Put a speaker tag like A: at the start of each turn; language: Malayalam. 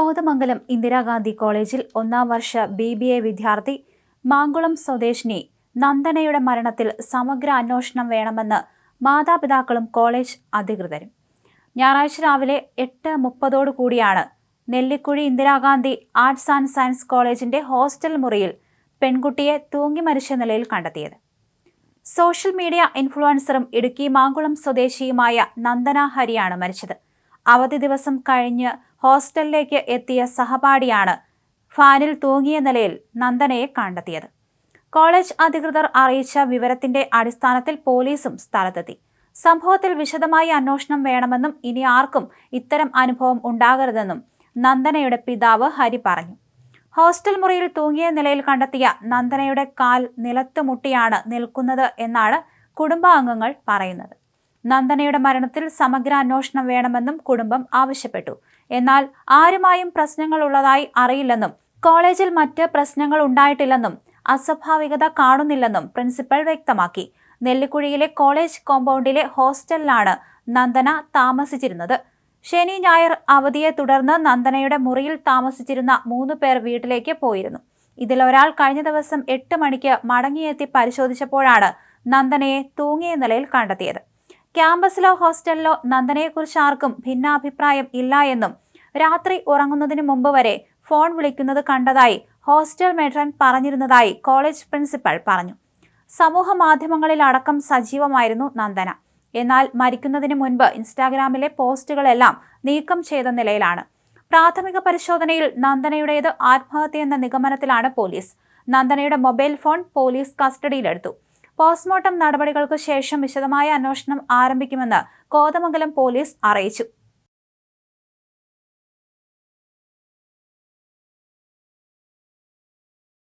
A: കോതമംഗലം ഇന്ദിരാഗാന്ധി കോളേജിൽ ഒന്നാം വർഷ ബി ബി എ വിദ്യാർത്ഥി മാങ്കുളം സ്വദേശിനി നന്ദനയുടെ മരണത്തിൽ സമഗ്ര അന്വേഷണം വേണമെന്ന് മാതാപിതാക്കളും കോളേജ് അധികൃതരും. ഞായറാഴ്ച രാവിലെ എട്ട് മുപ്പതോടു കൂടിയാണ് Nellikuzhi Indira Gandhi arts and science കോളേജിന്റെ ഹോസ്റ്റൽ മുറിയിൽ പെൺകുട്ടിയെ തൂങ്ങി മരിച്ച നിലയിൽ കണ്ടെത്തിയത്. സോഷ്യൽ മീഡിയ ഇൻഫ്ലുവൻസറും ഇടുക്കി മാങ്കുളം സ്വദേശിയുമായ നന്ദന ഹരിയാണ് മരിച്ചത്. അവധി ദിവസം കഴിഞ്ഞ് ഹോസ്റ്റലിലേക്ക് എത്തിയ സഹപാഠിയാണ് ഫാനിൽ തൂങ്ങിയ നിലയിൽ നന്ദനയെ കണ്ടെത്തിയത്. കോളേജ് അധികൃതർ അറിയിച്ച വിവരത്തിന്റെ അടിസ്ഥാനത്തിൽ പോലീസും സ്ഥലത്തെത്തി. സംഭവത്തിൽ വിശദമായ അന്വേഷണം വേണമെന്നും ഇനി ആർക്കും ഇത്തരം അനുഭവം ഉണ്ടാകരുതെന്നും നന്ദനയുടെ പിതാവ് ഹരി പറഞ്ഞു. ഹോസ്റ്റൽ മുറിയിൽ തൂങ്ങിയ നിലയിൽ കണ്ടെത്തിയ നന്ദനയുടെ കാൽ നിലത്ത് മുട്ടിയാണ് നിൽക്കുന്നത് എന്നാണ് കുടുംബാംഗങ്ങൾ പറയുന്നത്. നന്ദനയുടെ മരണത്തിൽ സമഗ്ര അന്വേഷണം വേണമെന്നും കുടുംബം ആവശ്യപ്പെട്ടു. എന്നാൽ ആരുമായും പ്രശ്നങ്ങൾ ഉള്ളതായി അറിയില്ലെന്നും കോളേജിൽ മറ്റ് പ്രശ്നങ്ങൾ ഉണ്ടായിട്ടില്ലെന്നും അസ്വാഭാവികത കാണുന്നില്ലെന്നും പ്രിൻസിപ്പൽ വ്യക്തമാക്കി. നെല്ലിക്കുഴിയിലെ കോളേജ് കോമ്പൗണ്ടിലെ ഹോസ്റ്റലിലാണ് നന്ദന താമസിച്ചിരുന്നത്. ശനി ഞായർ അവധിയെ തുടർന്ന് നന്ദനയുടെ മുറിയിൽ താമസിച്ചിരുന്ന മൂന്ന് പേർ വീട്ടിലേക്ക് പോയിരുന്നു. ഇതിലൊരാൾ കഴിഞ്ഞ ദിവസം എട്ട് മണിക്ക് മടങ്ങിയെത്തി പരിശോധിച്ചപ്പോഴാണ് നന്ദനയെ തൂങ്ങിയ നിലയിൽ കണ്ടെത്തിയത്. ക്യാമ്പസിലോ ഹോസ്റ്റലിലോ നന്ദനയെക്കുറിച്ച് ആർക്കും ഭിന്നാഭിപ്രായം ഇല്ല എന്നും രാത്രി ഉറങ്ങുന്നതിന് മുമ്പ് വരെ ഫോൺ വിളിക്കുന്നത് കണ്ടതായി ഹോസ്റ്റൽ മെഡ്രൻ പറഞ്ഞിരുന്നതായി കോളേജ് പ്രിൻസിപ്പൽ പറഞ്ഞു. സമൂഹ മാധ്യമങ്ങളിൽ അടക്കം സജീവമായിരുന്നു നന്ദന. എന്നാൽ മരിക്കുന്നതിന് മുൻപ് ഇൻസ്റ്റാഗ്രാമിലെ പോസ്റ്റുകളെല്ലാം നീക്കം ചെയ്ത നിലയിലാണ്. പ്രാഥമിക പരിശോധനയിൽ നന്ദനയുടേത് ആത്മഹത്യ എന്ന നിഗമനത്തിലാണ് പോലീസ്. നന്ദനയുടെ മൊബൈൽ ഫോൺ പോലീസ് കസ്റ്റഡിയിലെടുത്തു. പോസ്റ്റ്മോർട്ടം നടപടികൾക്കു ശേഷം വിശദമായ അന്വേഷണം ആരംഭിക്കുമെന്ന് കോതമംഗലം പോലീസ് അറിയിച്ചു